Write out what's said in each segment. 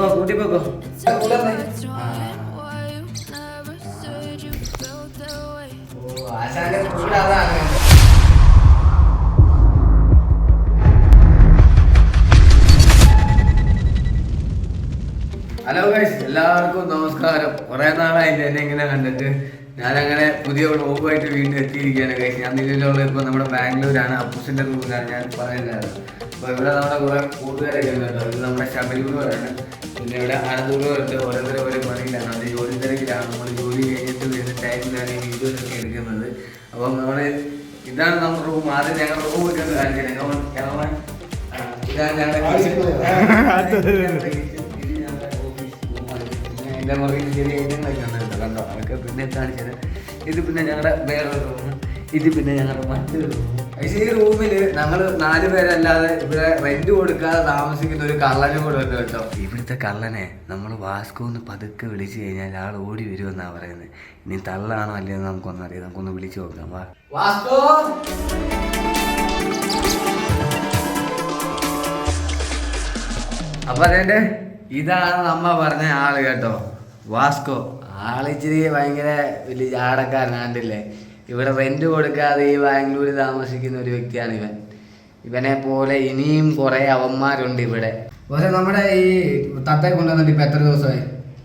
പൊക്കോ കൂട്ടി പൊക്കോ ഓ ആശാന്റെ കൂടെ ഹലോ ഗൈസ് എല്ലാവർക്കും നമസ്കാരം. കുറെ നാളായി എന്നെ ഇങ്ങനെ കണ്ടിട്ട്. ഞാനങ്ങനെ പുതിയ റൂമായിട്ട് വീണ്ടും എത്തിയിരിക്കുകയാണ് കഴിച്ച് ഞാൻ നിലവിലുള്ള ഇപ്പോൾ നമ്മുടെ ബാംഗ്ലൂരാണ്. അപ്പുസിന്റെ റൂമിലാണ് ഞാൻ പറയുന്നത്. അപ്പോൾ ഇവിടെ നമ്മുടെ കുറെ കൂട്ടുകാരൊക്കെ ഉണ്ട് കേട്ടോ. ഇത് നമ്മുടെ ശബരിമലയാണ് പിന്നെ ഇവിടെ അനന്തപുരമുണ്ട് ഓരോരുത്തരെ ഓരോ പണിയിലാണ്. അത് ജോലി തിരക്കിലാണ്. നമ്മൾ ജോലി കഴിഞ്ഞിട്ട് വരുന്ന ടൈമിലാണ് ഈ വീഡിയോസ് ഒക്കെ എടുക്കുന്നത്. അപ്പം നമ്മൾ ഇതാണ് നമ്മുടെ റൂം ആദ്യം ഞങ്ങൾ റൂം ഒക്കെ കാര്യം കാണിച്ചത് ഞങ്ങൾ ഇതാണ് ഞങ്ങളുടെ മുറിയിൽ ചെറിയ ഐറ്റങ്ങളൊക്കെ കണ്ടോ? അതൊക്കെ പിന്നെ കാണിച്ചത് ഇത് പിന്നെ ഞങ്ങളുടെ വേറൊരു റൂം ഇത് പിന്നെ ഞങ്ങളുടെ മറ്റൊരു റൂം ഈ റൂമിൽ ഞങ്ങൾ നാല് പേരല്ലാതെ ഇവിടെ റെന്റ് കൊടുക്കാതെ താമസിക്കുന്ന ഒരു കള്ളനും കൂടെ ഉണ്ട് കേട്ടോ. ഇവിടുത്തെ കള്ളനെ നമ്മൾ വാസ്കോ ഒന്ന് പതുക്കെ വിളിച്ചു കഴിഞ്ഞാൽ ആൾ ഓടി വരുമെന്നാണ് പറയുന്നത് ഇനി തള്ളാണോ അല്ലയോ നമുക്കൊന്നും അറിയാം. നമുക്കൊന്ന് വിളിച്ചു നോക്കാം. വാ. വാസ്കോ! അപ്പൊ അതെ ഇതാണ് നമ്മ പറഞ്ഞ ആൾ കേട്ടോ. വാസ്കോ ആളിച്ചിരി ഭയങ്കര വലിയ ചാടക്കാരനാണ്ടില്ലേ ഇവിടെ റെന്റ് കൊടുക്കാതെ ഈ ബാംഗ്ലൂരിൽ താമസിക്കുന്ന ഒരു വ്യക്തിയാണ് ഇവൻ. ഇവനെ പോലെ ഇനിയും കുറെ അവന്മാരുണ്ട് ഇവിടെ. പക്ഷെ നമ്മുടെ ഈ തത്തെ കൊണ്ടുവന്നിട്ട് ഇപ്പൊ എത്ര ദിവസമായി?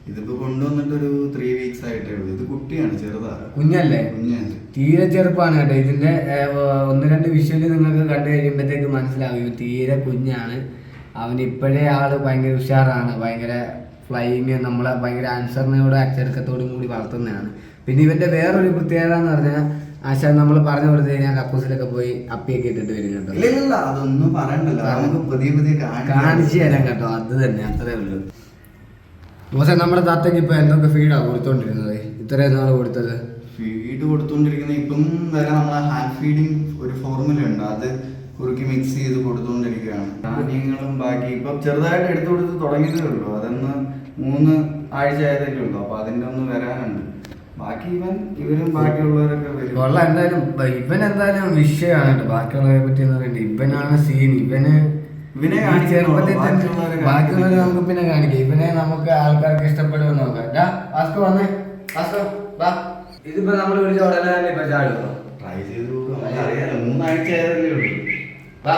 ഇതിപ്പോ കൊണ്ടുവന്നിട്ട് ഒരു ത്രീ വീക്സ് ആയിട്ടേ ഉള്ളൂ. ഇത് കുട്ടിയാണ് ചെറുതാണ് കുഞ്ഞല്ലേ? കുഞ്ഞാണ്. തീരെ ചെറുപ്പമാണ് കേട്ടോ. ഇതിന്റെ ഏർ, ഒന്ന് രണ്ട് വിഷ്വൽ നിങ്ങൾക്ക് കണ്ടു കഴിയുമ്പോഴത്തേക്ക് മനസ്സിലാവും. ഇവൻ തീരെ കുഞ്ഞാണ്. അവൻ ഇപ്പോഴേ ആൾ ഭയങ്കര ഉഷാറാണ്. ഭയങ്കര ഫ്ലൈയിങ് നമ്മളെ ഭയങ്കര ആൻസറിനോട് അച്ചടക്കത്തോടും കൂടി വളർത്തുന്നതാണ്. പിന്നെ ഇവന്റെ വേറൊരു പ്രത്യേകത എന്ന് പറഞ്ഞാൽ ആശാ നമ്മൾ പറഞ്ഞു കൊടുത്തു കഴിഞ്ഞാൽ കക്കൂസിലൊക്കെ പോയി അപ്പിയൊക്കെ ഇട്ടിട്ട് വരുന്നുണ്ടോ. ഇല്ല അതൊന്നും പറയണ്ടല്ലോ. നമുക്ക് പുതിയ പുതിയ. കാണിച്ചു തരാം കേട്ടോ. അത് തന്നെ അത്രേ ഉള്ളൂ. പക്ഷെ നമ്മുടെ താത്തയ്ക്ക് ഇപ്പൊ എന്തൊക്കെ ഫീഡാ കൊടുത്തോണ്ടിരുന്നത്? ഇത്രയും നാൾ കൊടുത്തത്? ഫീഡ് കൊടുത്തോണ്ടിരിക്കുന്നത് ഇപ്പം വരെ നമ്മളെ ഹാൻഡ് ഫീഡിങ് ഒരു ഫോർമുല ഉണ്ട്. അത് കുറുക്കി മിക്സ് ചെയ്ത് കൊടുത്തോണ്ടിരിക്കുകയാണ് ധാന്യങ്ങളും ബാക്കി ഇപ്പൊ ചെറുതായിട്ട് എടുത്തു കൊടുത്ത് തുടങ്ങിയതേ ഉള്ളൂ. അതൊന്ന് മൂന്ന് ആഴ്ച ആയതല്ലേ ഉള്ളൂ. അപ്പൊ അതിന്റെ ഒന്ന് വരാനുണ്ട്. ബാക്കി ഇവൻ ഇവരും ബാക്കിയുള്ളവരൊക്കെ വരും. കൊള്ള. എന്തായാലും ഇവൻ എന്തായാലും വിഷയമാണ് കേട്ടോ. ബാക്കിയുള്ളവരെ പറ്റി എന്ന് പറയുന്നത് ഇവനാണ് സീൻ ഇവന് ഇവനെ ചെറുപ്പത്തിൽ ബാക്കിയുള്ളവരെ നമുക്ക് പിന്നെ കാണിക്കാം. ഇവനെ നമുക്ക് ആൾക്കാർക്ക് ഇഷ്ടപ്പെടുമെന്ന് നോക്കാം. വാസ്കോ വന്നേ. വാസ്കോ വാ. ഇതിപ്പോ നമ്മൾ വിളിച്ച ഉടനെ തന്നെ ഇപ്പൊ ചാടുന്നു ട്രൈ ചെയ്ത് നോക്കാം. അറിയാലോ മൂന്നാഴ്ച ആയതല്ലേ ഉള്ളൂ. വാ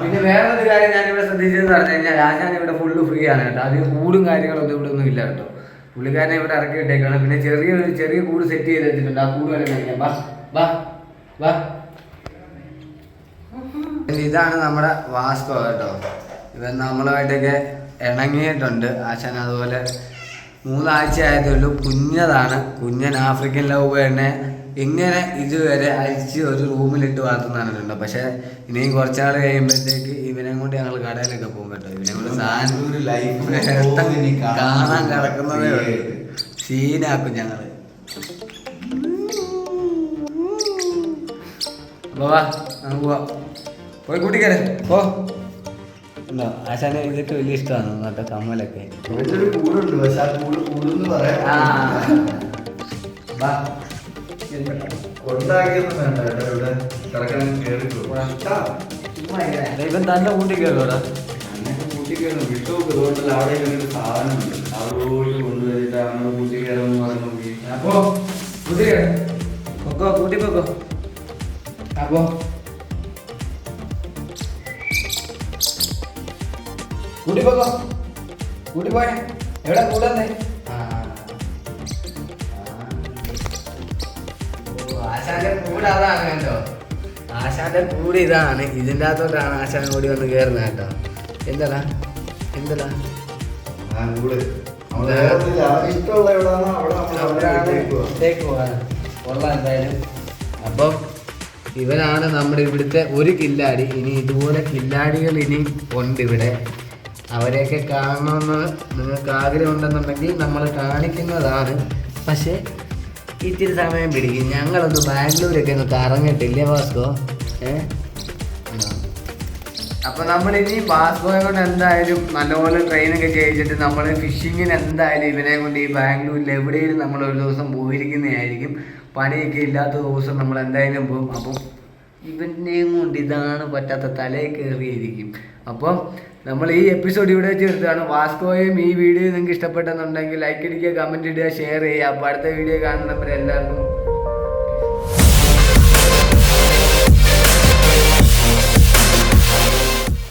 പിന്നെ വേറൊരു കാര്യം ഞാൻ ഇവിടെ ശ്രദ്ധിച്ചതെന്ന് പറഞ്ഞു കഴിഞ്ഞാൽ ആശാൻ ഇവിടെ ഫുള്ള് ഫ്രീ ആണ് കേട്ടോ. അധികം കൂടും കാര്യങ്ങളൊന്നും ഇവിടെ ഒന്നും ഇല്ല കേട്ടോ. പുള്ളിക്കാരനെ ഇവിടെ ഇറക്കി ഇട്ടേക്കാണ് പിന്നെ ചെറിയ ഒരു ചെറിയ കൂട് സെറ്റ് ചെയ്ത് വെച്ചിട്ടുണ്ട്. ആ കൂട് വരെ വാ വാ വാ. ഇതാണ് നമ്മുടെ വാസ്കോ കേട്ടോ. ഇവ നമ്മളുമായിട്ടൊക്കെ ഇണങ്ങിയിട്ടുണ്ട്. ആശാൻ അതുപോലെ മൂന്നാഴ്ച ആയതേ ഉള്ളൂ. കുഞ്ഞതാണ്. കുഞ്ഞൻ ആഫ്രിക്കൻ ലവ് തന്നെ ഇങ്ങനെ ഇതുവരെ അഴിച്ച് ഒരു റൂമിലിട്ട് വളർത്തുന്നതാണ് പക്ഷെ ഇനിയും കുറച്ചാൾ കഴിയുമ്പോഴത്തേക്ക് ഇവനെ കൊണ്ട് ഞങ്ങൾ കടയിലൊക്കെ പോകും കേട്ടോ. ഇവനെ കൊണ്ട് സാധനം കാണാൻ. കിടക്കുന്നതേ ഉള്ളൂ. സീനാക്കും ഞങ്ങൾ അപ്പൊ വാ നമുക്ക് പോവാം. പോയി കൂട്ടിക്കരെ പോ. ഉണ്ടോ ആശാനെ ഇതൊക്കെ വലിയ ഇഷ്ടമാണ് നട്ട കമ്മലൊക്കെ. കൂടുണ്ട് പക്ഷെ ആ കൂട് കൂടുന്ന് പറയാം ആ. വാ. ഇവൻ തന്നെ കൂട്ടി കയറുവാടാ അങ്ങനെ കൂട്ടി കയറും വിട്ടു ഇതുകൊണ്ടല്ല അവിടെ ഒരു സാധനമുണ്ട്. അവിടെ പോയിട്ട് കൊണ്ടുവന്നിട്ട് അങ്ങനെ കൂട്ടി എന്ന് പറഞ്ഞു അപ്പോ കൂട്ടി കയറ്. പൊക്കോ കൂട്ടി പൊക്കോ. അപ്പോ കൂട്ടി പൊക്കോ. കൂട്ടി എവിടെ കൂടന്നേ? ആശാന്റെ കൂട് അതാണ് കേട്ടോ ആശാന്റെ കൂട് ഇതാണ്. ഇതിന്റെ അകത്തോട്ടാണ് ആശാൻ കൂടി വന്ന് കയറുന്നത് കേട്ടോ. എന്താടാ? എന്താടാ? പോകാൻ കൊള്ളാം എന്തായാലും. അപ്പം ഇവനാണ് നമ്മുടെ ഇവിടുത്തെ ഒരു കില്ലാടി. ഇനി ഇതുപോലെ കില്ലാടികൾ ഇനി ഉണ്ട് ഇവിടെ. അവരെയൊക്കെ കാണണമെന്ന് നിങ്ങൾക്ക് ആഗ്രഹം ഉണ്ടെന്നുണ്ടെങ്കിൽ നമ്മൾ കാണിക്കുന്നതാണ്. പക്ഷേ ഇത്തിരി സമയം പിടിക്കും. ഞങ്ങളൊന്ന് ബാംഗ്ലൂരൊക്കെ ഒന്ന് കറങ്ങിട്ടില്ലേ വാസ്കോ? ഏ? അപ്പൊ നമ്മൾ ഇനി കൊണ്ട് എന്തായാലും നല്ലപോലെ ട്രെയിനൊക്കെ ചെയ്യിച്ചിട്ട് നമ്മൾ ഫിഷിങ്ങിന് എന്തായാലും ഇവനെ കൊണ്ട് ഈ ബാംഗ്ലൂരിൽ എവിടെയും നമ്മൾ ഒരു ദിവസം പോയിരിക്കുന്നതായിരിക്കും. പണിയൊക്കെ ഇല്ലാത്ത ദിവസം നമ്മൾ എന്തായാലും പോകും. അപ്പം ഇവനെയും കൊണ്ട് ഇതാണ് പറ്റാത്ത തലയിൽ കയറിയിരിക്കും. അപ്പം നമ്മൾ ഈ എപ്പിസോഡ് ഇവിടെ വെച്ച് നിർത്തുകയാണ്. വാസ്കോയും ഈ വീഡിയോ നിങ്ങൾക്ക് ഇഷ്ടപ്പെട്ടെന്നുണ്ടെങ്കിൽ ലൈക്ക് അടിക്കുക കമന്റ് ഇടുക ഷെയർ ചെയ്യുക. അപ്പോൾ അടുത്ത വീഡിയോ കാണുന്നവരെല്ലാവർക്കും